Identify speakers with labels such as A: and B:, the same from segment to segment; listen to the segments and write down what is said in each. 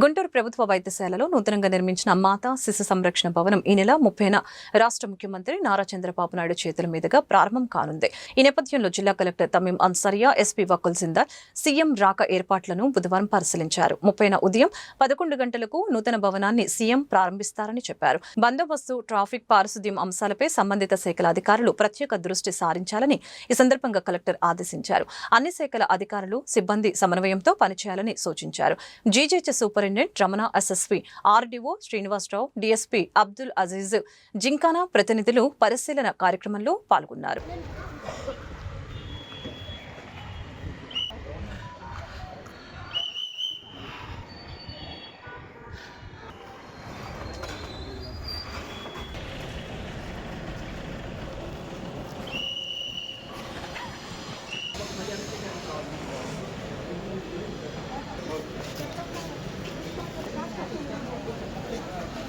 A: గుంటూరు ప్రభుత్వ వైద్యశాలలో నూతనంగా నిర్మించిన మాతా శిశు సంరక్షణ భవనం ఈ నెల ముప్పైన రాష్ట్ర ముఖ్యమంత్రి నారా చంద్రబాబు నాయుడు చేతుల మీదుగా ప్రారంభం కానుంది. ఈ నేపథ్యంలో జిల్లా collector Tameem Ansariya SP Vakul Sindar CM రాక ఏర్పాట్లను బుధవారం పరిశీలించారు. ముప్పైన ఉదయం పదకొండు గంటలకు నూతన భవనాన్ని సీఎం ప్రారంభిస్తారని చెప్పారు. బందోబస్తు ట్రాఫిక్ పారిశుద్ధ్యం అంశాలపై సంబంధిత శాఖల అధికారులు ప్రత్యేక దృష్టి సారించాలని ఈ సందర్భంగా కలెక్టర్ ఆదేశించారు. అన్ని శాఖల అధికారులు సిబ్బంది సమన్వయంతో పనిచేయాలని సూచించారు. GJH superintendent Ramana SSP RDO Srinivasarao DSP Abdul Aziz gymkhana ప్రతినిధులు పరిశీలన కార్యక్రమంలో పాల్గొన్నారు.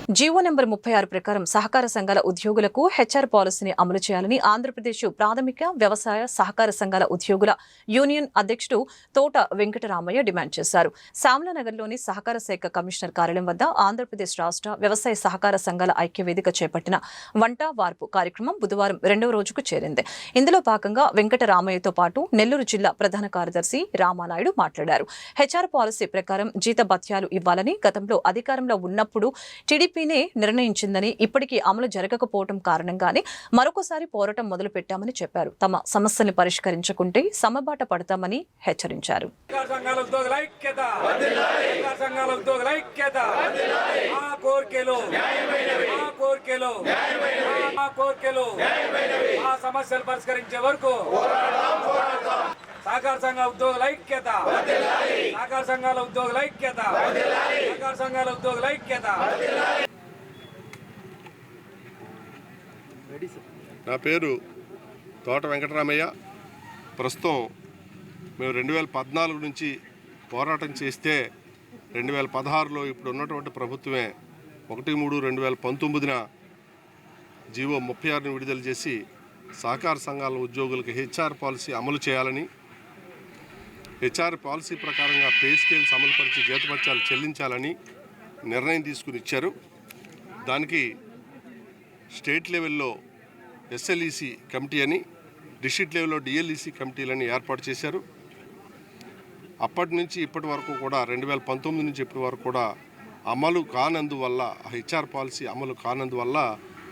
A: జీవో నెంబర్ ముప్పై ఆరు ప్రకారం సహకార సంఘాల ఉద్యోగులకు హెచ్ఆర్ పాలసీని అమలు చేయాలని ఆంధ్రప్రదేశ్ ప్రాథమిక వ్యవసాయ సహకార సంఘాల ఉద్యోగుల యూనియన్ అధ్యక్షుడు తోట వెంకటరామయ్య డిమాండ్ చేశారు. శ్యామలానగర్లోని సహకార శాఖ కమిషనర్ కార్యాలయం వద్ద ఆంధ్రప్రదేశ్ రాష్ట్ర వ్యవసాయ సహకార సంఘాల ఐక్య వేదిక చేపట్టిన వంట వార్పు కార్యక్రమం బుధవారం రెండవ రోజుకు చేరింది. ఇందులో భాగంగా వెంకటరామయ్యతో పాటు నెల్లూరు జిల్లా ప్రధాన కార్యదర్శి రామానాయుడు మాట్లాడారు. హెచ్ఆర్ పాలసీ ప్రకారం జీత భత్యాలు ఇవ్వాలని గతంలో అధికారంలో ఉన్నప్పుడు టీడీపీనే నిర్ణయించిందని ఇప్పటికీ అమలు జరగకపోవడం కారణంగానే మరొకసారి పోరాటం మొదలు పెట్టామని చెప్పారు. తమ సమస్యల్ని పరిష్కరించుకుంటే సమబాట పడతామని హెచ్చరించారు.
B: సహకార సంఘాల సంఘాల మా మా సమస్యలు పరిష్కరించే వరకు సహకార సంఘ ఉద్యోగుల ఐక్యత. సహకార సంఘాల ఉద్యోగుల ఐక్యత. సహకార సంఘాల ఉద్యోగుల ఐక్యత.
C: నా పేరు తోట వెంకటరామయ్య. ప్రస్తుతం మేము రెండు వేల పద్నాలుగు నుంచి పోరాటం చేస్తే రెండు వేల పదహారులో ఇప్పుడు ఉన్నటువంటి ప్రభుత్వమే ఒకటి మూడు రెండు వేల పంతొమ్మిదిన జీవో ముప్పై ఆరుని విడుదల చేసి సహకార సంఘాల ఉద్యోగులకు హెచ్ఆర్ పాలసీ అమలు చేయాలని హెచ్ఆర్ పాలసీ ప్రకారంగా పే స్కేల్స్ అమలుపరిచి జీతపత్యాలు చెల్లించాలని నిర్ణయం తీసుకుని ఇచ్చారు. దానికి స్టేట్ లెవెల్లో ఎస్ఎల్ఈసి కమిటీ అని డిస్ట్రిక్ట్ లెవెల్లో డిఎల్ఈసి కమిటీలని ఏర్పాటు చేశారు. అప్పటి నుంచి ఇప్పటి వరకు కూడా రెండు వేల పంతొమ్మిది నుంచి ఇప్పటి వరకు కూడా అమలు కానందువల్ల హెచ్ఆర్ పాలసీ అమలు కానందువల్ల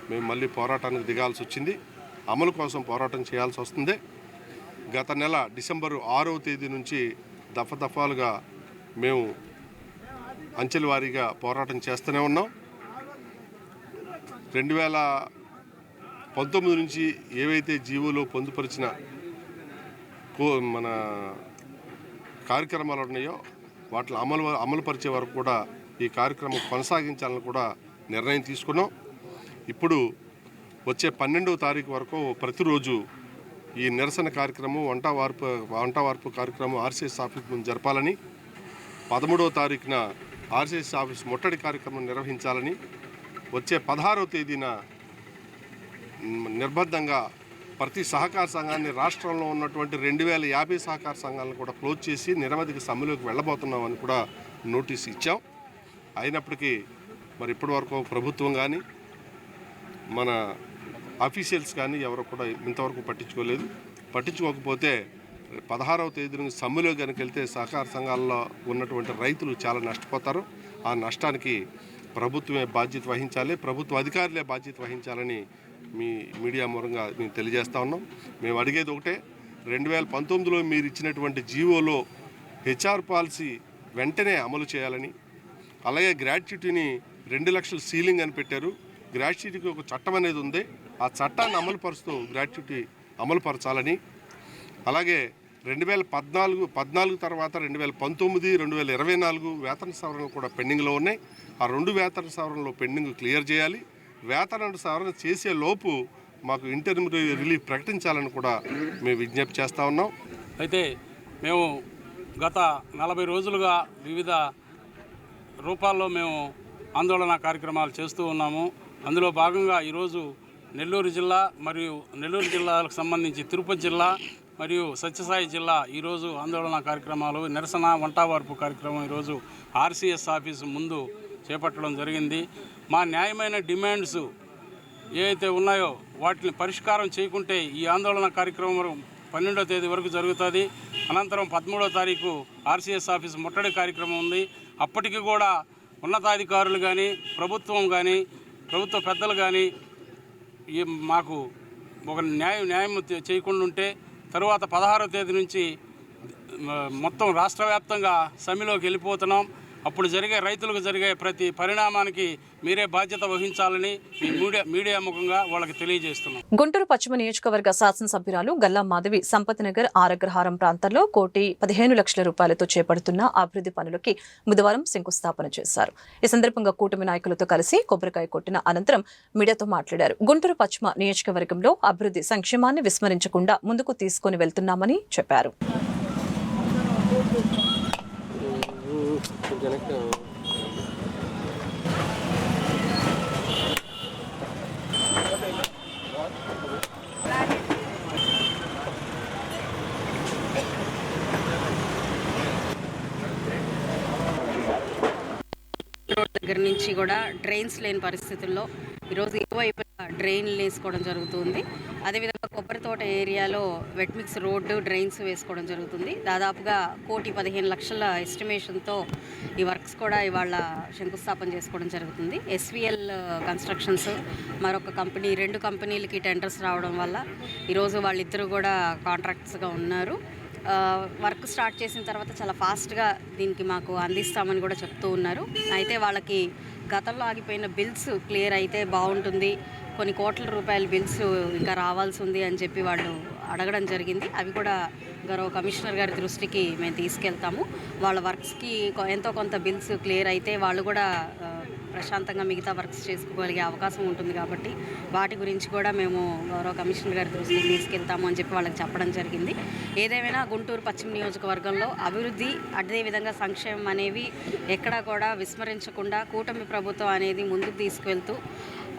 C: మేము మళ్ళీ పోరాటానికి దిగాల్సి వచ్చింది. అమలు కోసం పోరాటం చేయాల్సి వస్తుంది. గత నెల డిసెంబరు ఆరవ తేదీ నుంచి దఫదఫాలుగా మేము అంచెల వారీగా పోరాటం చేస్తూనే ఉన్నాం. రెండు వేల పంతొమ్మిది నుంచి ఏవైతే జీవోలో పొందుపరిచిన కో మన కార్యక్రమాలు ఉన్నాయో వాటిని అమలు అమలుపరిచే వరకు కూడా ఈ కార్యక్రమం కొనసాగించాలని కూడా నిర్ణయం తీసుకున్నాం. ఇప్పుడు వచ్చే పన్నెండవ తారీఖు వరకు ప్రతిరోజు ఈ నిరసన కార్యక్రమం వంట వార్పు వంట వార్పు కార్యక్రమం ఆర్సీఎస్ ఆఫీస్ ముందు జరపాలని పదమూడవ తారీఖున ఆర్సీఎస్ ఆఫీస్ ముట్టడి కార్యక్రమం నిర్వహించాలని వచ్చే పదహారవ తేదీన నిర్బంధంగా నిర్బద్ధంగా ప్రతి సహకార సంఘాన్ని రాష్ట్రంలో ఉన్నటువంటి రెండు వేల యాభై సహకార సంఘాలను కూడా క్లోజ్ చేసి నిరవధిక సమ్మెలోకి వెళ్ళబోతున్నామని కూడా నోటీస్ ఇచ్చాం. అయినప్పటికీ మరి ఇప్పటివరకు ప్రభుత్వం కానీ మన అఫీషియల్స్ కానీ ఎవరు కూడా ఇంతవరకు పట్టించుకోలేదు. పట్టించుకోకపోతే పదహారవ తేదీన సమ్మెలో కనుక వెళ్తే సహకార సంఘాల్లో ఉన్నటువంటి రైతులు చాలా నష్టపోతారు. ఆ నష్టానికి ప్రభుత్వమే బాధ్యత వహించాలి ప్రభుత్వ అధికారులే బాధ్యత వహించాలని మీ మీడియా మూలంగా మేము తెలియజేస్తా ఉన్నాం. మేము అడిగేది ఒకటే రెండు వేల పంతొమ్మిదిలో మీరు ఇచ్చినటువంటి జీవోలో హెచ్ఆర్ పాలసీ వెంటనే అమలు చేయాలని అలాగే గ్రాట్యుటీని రెండు లక్షల సీలింగ్ అని పెట్టారు. గ్రాట్యుటీకి ఒక చట్టం అనేది ఉంది. ఆ చట్టాన్ని అమలుపరుస్తూ గ్రాట్యుటీ అమలుపరచాలని అలాగే రెండు వేల పద్నాలుగు పద్నాలుగు తర్వాత రెండు వేల పంతొమ్మిది రెండు వేల ఇరవై నాలుగు వేతన సవరణలు కూడా పెండింగ్లో ఉన్నాయి. ఆ రెండు వేతన సవరణలు పెండింగ్ క్లియర్ చేయాలి. వేతన సవరణ చేసే లోపు మాకు ఇంటర్మ్ రిలీఫ్ ప్రకటించాలని కూడా మేము విజ్ఞప్తి చేస్తూ ఉన్నాం.
D: అయితే మేము గత నలభై రోజులుగా వివిధ రూపాల్లో మేము ఆందోళన కార్యక్రమాలు చేస్తూ ఉన్నాము. అందులో భాగంగా ఈరోజు నెల్లూరు జిల్లా మరియు నెల్లూరు జిల్లాలకు సంబంధించి తిరుపతి జిల్లా మరియు సత్యసాయి జిల్లా ఈరోజు ఆందోళన కార్యక్రమాలు నిరసన వంటావార్పు కార్యక్రమం ఈరోజు ఆర్సీఎస్ ఆఫీసు ముందు చేపట్టడం జరిగింది. మా న్యాయమైన డిమాండ్స్ ఏవైతే ఉన్నాయో వాటిని పరిష్కారం చేయకుంటే ఈ ఆందోళన కార్యక్రమం పన్నెండో తేదీ వరకు జరుగుతుంది. అనంతరం పదమూడో తారీఖు ఆర్సీఎస్ ఆఫీస్ ముట్టడి కార్యక్రమం ఉంది. అప్పటికి కూడా ఉన్నతాధికారులు కానీ ప్రభుత్వం కానీ ప్రభుత్వ పెద్దలు కానీ ఈ మాకు ఒక న్యాయం న్యాయం చేయకుండా ఉంటే తరువాత పదహారో తేదీ నుంచి మొత్తం రాష్ట్ర వ్యాప్తంగా సమ్మెలోకి వెళ్ళిపోతున్నాం. అప్పుడు జరిగే రైతులకు జరిగే ప్రతి పరిణామానికి మీరే బాధ్యత వహించాలని మీడియా మీడియా ముఖంగా వాళ్ళకి తెలియజేస్తున్నాం.
A: గుంటూరు పశ్చిమ నియోజకవర్గ శాసనసభ్యురాలు గల్లా మాధవి సంపత్నగర్ ఆరగ్రహారం ప్రాంతాల్లో కోటి పదిహేను లక్షల రూపాయలతో చేపడుతున్న అభివృద్ధి పనులకి బుధవారం శంకుస్థాపన చేశారు. ఈ సందర్భంగా కూటమి నాయకులతో కలిసి కొబ్బరికాయ కొట్టిన అనంతరం మీడియాతో మాట్లాడారు. గుంటూరు పశ్చిమ నియోజకవర్గంలో అభివృద్ధి సంక్షేమాన్ని విస్మరించకుండా ముందుకు తీసుకుని వెళ్తున్నామని చెప్పారు.
E: రోడ్ దగ్గర నుంచి కూడా డ్రైన్స్ లేని పరిస్థితుల్లో ఈరోజు ఎక్కువైపు డ్రైన్లు వేసుకోవడం జరుగుతుంది. అదేవిధంగా కొబ్బరి తోట ఏరియాలో వెట్ మిక్స్ రోడ్డు డ్రైన్స్ వేసుకోవడం జరుగుతుంది. దాదాపుగా కోటి పదిహేను లక్షల ఎస్టిమేషన్తో ఈ వర్క్స్ కూడా ఇవాళ శంకుస్థాపన చేసుకోవడం జరుగుతుంది. ఎస్విఎల్ కన్స్ట్రక్షన్స్ uh, మరొక కంపెనీ రెండు కంపెనీలకి టెండర్స్ రావడం వల్ల ఈరోజు వాళ్ళిద్దరూ కూడా కాంట్రాక్ట్స్గా ఉన్నారు. Uh, వర్క్ స్టార్ట్ చేసిన తర్వాత చాలా ఫాస్ట్గా దీనికి మాకు అందిస్తామని కూడా చెప్తూ ఉన్నారు. అయితే వాళ్ళకి గతంలో ఆగిపోయిన బిల్స్ క్లియర్ అయితే బాగుంటుంది. కొన్ని కోట్ల రూపాయల బిల్స్ ఇంకా రావాల్సి ఉంది అని చెప్పి వాళ్ళు అడగడం జరిగింది. అవి కూడా గౌరవ కమిషనర్ గారి దృష్టికి మేము తీసుకెళ్తాము. వాళ్ళ వర్క్స్కి ఎంతో కొంత బిల్స్ క్లియర్ అయితే వాళ్ళు కూడా ప్రశాంతంగా మిగతా వర్క్స్ చేసుకోగలిగే అవకాశం ఉంటుంది కాబట్టి వాటి గురించి కూడా మేము గౌరవ కమిషనర్ గారి దృష్టికి తీసుకెళ్తాము అని చెప్పి వాళ్ళకి చెప్పడం జరిగింది. ఏదేమైనా గుంటూరు పశ్చిమ నియోజకవర్గంలో అభివృద్ధి అదేవిధంగా సంక్షేమం అనేవి ఎక్కడా కూడా విస్మరించకుండా కూటమి ప్రభుత్వం అనేది ముందుకు తీసుకువెళ్తూ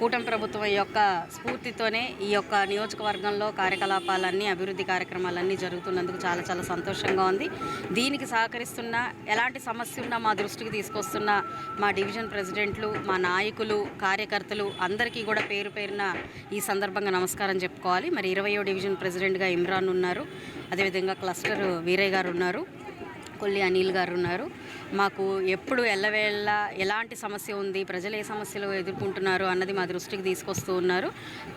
E: కూటమి ప్రభుత్వం యొక్క స్ఫూర్తితోనే ఈ యొక్క నియోజకవర్గంలో కార్యకలాపాలన్నీ అభివృద్ధి కార్యక్రమాలన్నీ జరుగుతున్నందుకు చాలా చాలా సంతోషంగా ఉంది. దీనికి సహకరిస్తున్న ఎలాంటి సమస్య ఉన్నా మా దృష్టికి తీసుకొస్తున్న మా డివిజన్ ప్రెసిడెంట్లు మా నాయకులు కార్యకర్తలు అందరికీ కూడా పేరు పేరున ఈ సందర్భంగా నమస్కారం చెప్పుకోవాలి. మరి ఇరవయో డివిజన్ ప్రెసిడెంట్గా ఇమ్రాన్ ఉన్నారు. అదేవిధంగా క్లస్టర్ వీరయ్య గారు ఉన్నారు. కొల్లి అనిల్ గారు ఉన్నారు. మాకు ఎప్పుడు ఎల్లవేళ ఎలాంటి సమస్య ఉంది ప్రజలు ఏ సమస్యలు ఎదుర్కొంటున్నారు అన్నది మా దృష్టికి తీసుకొస్తూ ఉన్నారు.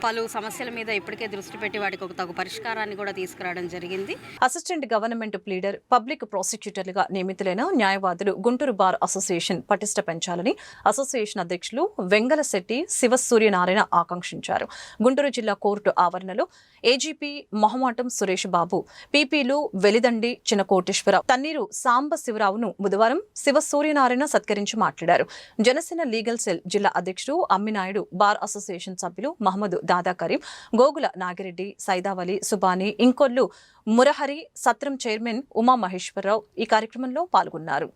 E: పలు సమస్యల మీద ఇప్పటికే దృష్టి పెట్టి వాటికి ఒక తగు పరిష్కారాన్ని కూడా తీసుకురావడం జరిగింది.
A: అసిస్టెంట్ గవర్నమెంట్ ప్లీడర్ పబ్లిక్ ప్రాసిక్యూటర్లుగా నియమితులైన న్యాయవాదులు గుంటూరు బార్ అసోసియేషన్ పటిష్ట పెంచాలని అసోసియేషన్ అధ్యక్షులు వెంగలశెట్టి శివసూర్యనారాయణ ఆకాంక్షించారు. గుంటూరు జిల్లా కోర్టు ఆవరణలో ఏజీపీ మొహమాటం సురేష్ బాబు పీపీలు వెలిదండి చిన్న కోటేశ్వర తన్నీరు సాంబ శివరావును బుధవారం శివ సూర్యనారాయణ సత్కరించి మాట్లాడారు. జనసేన లీగల్ సెల్ జిల్లా అధ్యక్షుడు అమ్మినాయుడు బార్ అసోసియేషన్ సభ్యులు మహమ్మద్ దాదా కరీం గోగుల నాగిరెడ్డి సైదావలి సుబాని ఇంకొల్లు మురహరి సత్రం చైర్మన్ ఉమా మహేశ్వరరావు ఈ కార్యక్రమంలో పాల్గొన్నారు.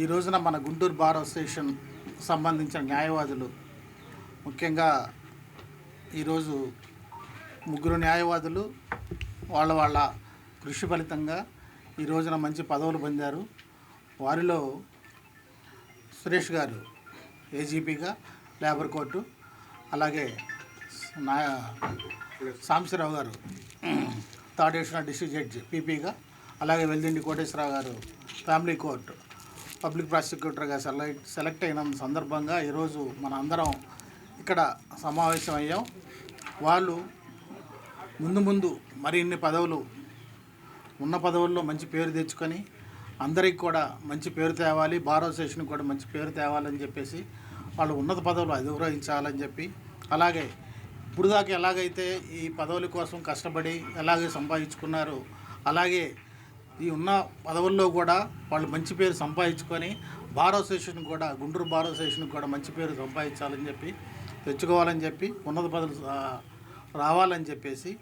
F: ఈ రోజున మన గుంటూరు బార్ అసోసియేషన్ సంబంధించిన న్యాయవాదులు ముఖ్యంగా ఈరోజు ముగ్గురు న్యాయవాదులు వాళ్ళ వాళ్ళ కృషి ఫలితంగా ఈ రోజున మంచి పదవులు పొందారు. వారిలో సురేష్ గారు ఏజీపీగా లేబర్ కోర్టు అలాగే నా సాంబశివరావు గారు థర్డ్ అడిషనల్ డిస్ట్రిక్ట్ జడ్జి పీపీగా అలాగే వెల్దిండి కోటేశ్వరరావు గారు ఫ్యామిలీ కోర్టు. పబ్లిక్ ప్రాసిక్యూటర్గా సెలెక్ట్ సెలెక్ట్ అయిన సందర్భంగా ఈరోజు మన అందరం ఇక్కడ సమావేశం అయ్యాం. వాళ్ళు ముందు ముందు మరిన్ని పదవులు ఉన్న పదవుల్లో మంచి పేరు తెచ్చుకొని అందరికి కూడా మంచి పేరు తేవాలి బార్ అసోసియేషన్కి కూడా మంచి పేరు తేవాలని చెప్పేసి వాళ్ళు ఉన్నత పదవులు అధిగ్రహించాలని చెప్పి అలాగే ఇప్పుడు దాకా ఎలాగైతే ఈ పదవుల కోసం కష్టపడి ఎలాగే సంపాదించుకున్నారు అలాగే ఈ ఉన్న పదవుల్లో కూడా వాళ్ళు మంచి పేరు సంపాదించుకొని బార్ అసోసియేషన్ కూడా గుంటూరు బార్ అసోసియేషన్ కూడా మంచి పేరు సంపాదించాలని చెప్పి తెచ్చుకోవాలని చెప్పి ఉన్నత పదవులు రావాలని చెప్పేసి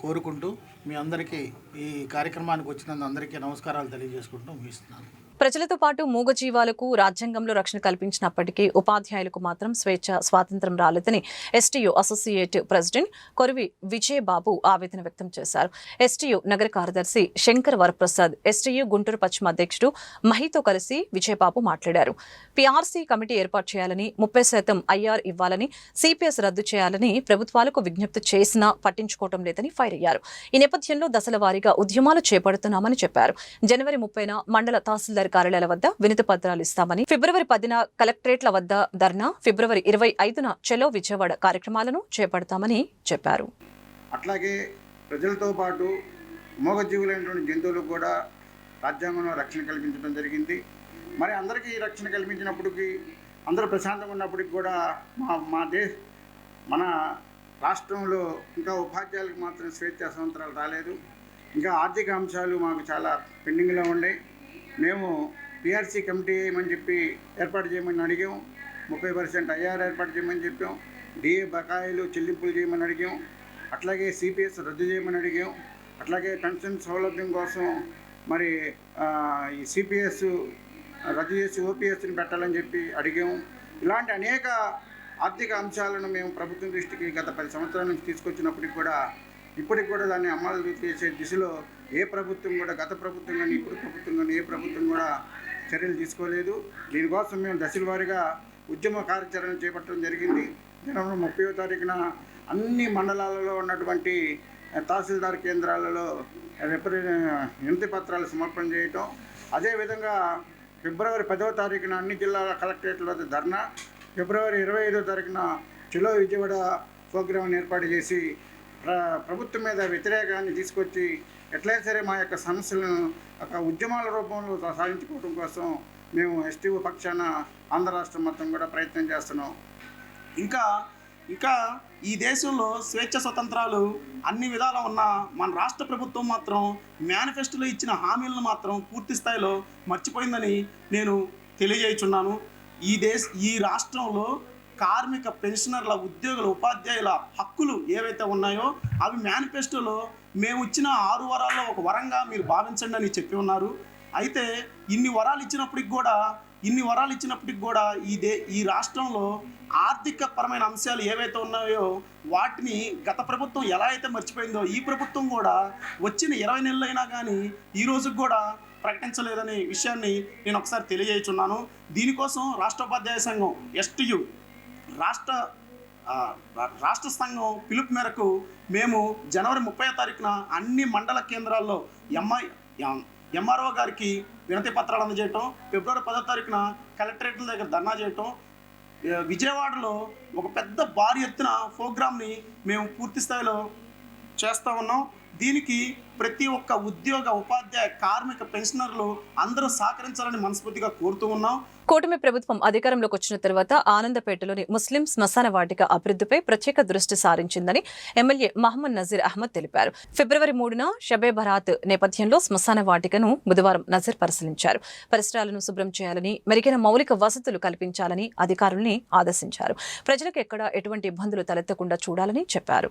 F: కోరుకుంటూ మీ అందరికీ ఈ కార్యక్రమానికి వచ్చినందు అందరికీ నమస్కారాలు తెలియజేసుకుంటూ ముగిస్తున్నాను.
A: ప్రజలతో పాటు మూగజీవాలకు రాజ్యాంగంలో రక్షణ కల్పించినప్పటికీ ఉపాధ్యాయులకు మాత్రం స్వేచ్ఛ స్వాతంత్రం రాలేదని STU associate president Korivi Vijayababu ఆవేదన వ్యక్తం చేశారు. ఎస్టీయూ నగర కార్యదర్శి శంకర్ వరప్రసాద్ ఎస్టీయూ గుంటూరు పశ్చిమ అధ్యక్షుడు మహితో కలిసి విజయబాబు మాట్లాడారు. పీఆర్సీ కమిటీ ఏర్పాటు చేయాలని ముప్పై శాతం ఐఆర్ ఇవ్వాలని సిపిఎస్ రద్దు చేయాలని ప్రభుత్వాలకు విజ్ఞప్తి చేసినా పట్టించుకోవటం లేదని ఫైర్ అయ్యారు. ఈ నేపథ్యంలో దశల వారీగా ఉద్యమాలు చేపడుతున్నామని చెప్పారు. జనవరి ముప్పైన మండల తహసీల్దార్ కార్యాలయాల వద్ద వినతి పత్రాలు ఇస్తామని ఫిబ్రవరి పదిన కలెక్టరేట్ల వద్ద ధర్నా ఫిబ్రవరి ఇరవై ఐదున చెలో విజయవాడ కార్యక్రమాలను చేపడతామని చెప్పారు.
G: అట్లాగే ప్రజలతో పాటు మూగజీవులైనటువంటి జంతువులకు కూడా రాజ్యాంగంలో రక్షణ కల్పించడం జరిగింది. మరి అందరికీ రక్షణ కల్పించినప్పటికీ అందరూ ప్రశాంతంగా ఉన్నప్పటికి కూడా మా మా దేశ మన రాష్ట్రంలో ఇంకా ఉపాధ్యాయులకు మాత్రం స్వేచ్ఛ స్వతంత్రాలు రాలేదు. ఇంకా ఆర్థిక అంశాలు మాకు చాలా పెండింగ్లో ఉన్నాయి. మేము పిఆర్సీ కమిటీ ఏమని చెప్పి ఏర్పాటు చేయమని అడిగాం. ముప్పై పర్సెంట్ ఐఆర్ ఏర్పాటు చేయమని చెప్పాం. డిఏ బకాయిలు చెల్లింపులు చేయమని అడిగాం. అట్లాగే సిపిఎస్ రద్దు చేయమని అడిగాం. అట్లాగే పెన్షన్ సౌలభ్యం కోసం మరి ఈ సిపిఎస్ రద్దు చేసి ఓపీఎస్ని పెట్టాలని చెప్పి అడిగాం. ఇలాంటి అనేక ఆర్థిక అంశాలను మేము ప్రభుత్వం దృష్టికి గత పది సంవత్సరాల నుంచి తీసుకొచ్చినప్పటికి కూడా ఇప్పటికి కూడా దాన్ని అమలు చేసే దిశలో ఏ ప్రభుత్వం కూడా గత ప్రభుత్వం కానీ ఇప్పుడు ప్రభుత్వం కానీ ఏ ప్రభుత్వం కూడా చర్యలు తీసుకోలేదు. దీనికోసం మేము దశల వారీగా ఉద్యమ కార్యాచరణ చేపట్టడం జరిగింది. జనవరి ముప్పై తారీఖున అన్ని మండలాలలో ఉన్నటువంటి తహసీల్దార్ కేంద్రాలలో రిప్రజ వినతి పత్రాలు సమర్పణ చేయటం. అదేవిధంగా ఫిబ్రవరి పదవ తారీఖున అన్ని జిల్లాల కలెక్టరేట్ల వద్ద ధర్నా ఫిబ్రవరి ఇరవై ఐదో తారీఖున చిలో విజయవాడ ప్రోగ్రాంని ఏర్పాటు చేసి ప్ర ప్రభుత్వం మీద వ్యతిరేకాన్ని తీసుకొచ్చి ఎట్లయినా సరే మా యొక్క సమస్యలను ఒక ఉద్యమాల రూపంలో సాధించుకోవడం కోసం మేము ఎస్టీఓ పక్షాన ఆంధ్ర రాష్ట్రం మొత్తం కూడా ప్రయత్నం చేస్తున్నాం.
H: ఇంకా ఇంకా ఈ దేశంలో స్వేచ్ఛ స్వతంత్రాలు అన్ని విధాలా ఉన్న మన రాష్ట్ర ప్రభుత్వం మాత్రం మేనిఫెస్టోలో ఇచ్చిన హామీలను మాత్రం పూర్తి స్థాయిలో మర్చిపోయిందని నేను తెలియజేయుచున్నాను. ఈ దేశ ఈ రాష్ట్రంలో కార్మిక పెన్షనర్ల ఉద్యోగుల ఉపాధ్యాయుల హక్కులు ఏవైతే ఉన్నాయో అవి మేనిఫెస్టోలో మేము ఇచ్చిన ఆరు వరాల్లో ఒక వరంగా మీరు భావించండి అని చెప్పి ఉన్నారు. అయితే ఇన్ని వరాలు ఇచ్చినప్పటికి కూడా ఇన్ని వరాలు ఇచ్చినప్పటికి కూడా ఈ దే ఈ రాష్ట్రంలో ఆర్థిక పరమైన అంశాలు ఏవైతే ఉన్నాయో వాటిని గత ప్రభుత్వం ఎలా అయితే మర్చిపోయిందో ఈ ప్రభుత్వం కూడా వచ్చిన ఇరవై నెలలైనా కానీ ఈ రోజుకి కూడా ప్రకటించలేదనే విషయాన్ని నేను ఒకసారి తెలియజేయుచున్నాను దీనికోసం రాష్ట్ర ఉపాధ్యాయ సంఘం ఎస్టియు రాష్ట్ర రాష్ట్ర సంఘం పిలుపు మేరకు మేము జనవరి ముప్పై తారీఖున అన్ని మండల కేంద్రాల్లో ఎంఐ ఎంఆర్ఓ గారికి వినతి పత్రాలు అందజేయటం ఫిబ్రవరి పదో తారీఖున కలెక్టరేట్ల దగ్గర ధర్నా చేయటం విజయవాడలో ఒక పెద్ద భారీ ఎత్తున ప్రోగ్రామ్ని మేము పూర్తి స్థాయిలో చేస్తూ ఉన్నాం. దీనికి ప్రతి ఒక్క ఉద్యోగ ఉపాధ్యాయ కార్మిక పెన్షనర్లు అందరూ సహకరించాలని మనస్ఫూర్తిగా కోరుతూ ఉన్నాం.
A: కూటమి ప్రభుత్వం అధికారంలోకి వచ్చిన తర్వాత ఆనందపేటలోని ముస్లిం శ్మశాన వాటిక అభివృద్ధిపై ప్రత్యేక దృష్టి సారించిందని ఎమ్మెల్యే మహమ్మద్ నజీర్ అహ్మద్ తెలిపారు. ఫిబ్రవరి మూడున షబే బరాత్ నేపథ్యంలో శ్మశాన వాటికను బుధవారం నజీర్ పరిశీలించారు. పరిసరాలను శుభ్రం చేయాలని మెరుగైన మౌలిక వసతులు కల్పించాలని అధికారుల్ని ఆదేశించారు. ప్రజలకు ఎక్కడ ఎటువంటి ఇబ్బందులు తలెత్తకుండా చూడాలని చెప్పారు.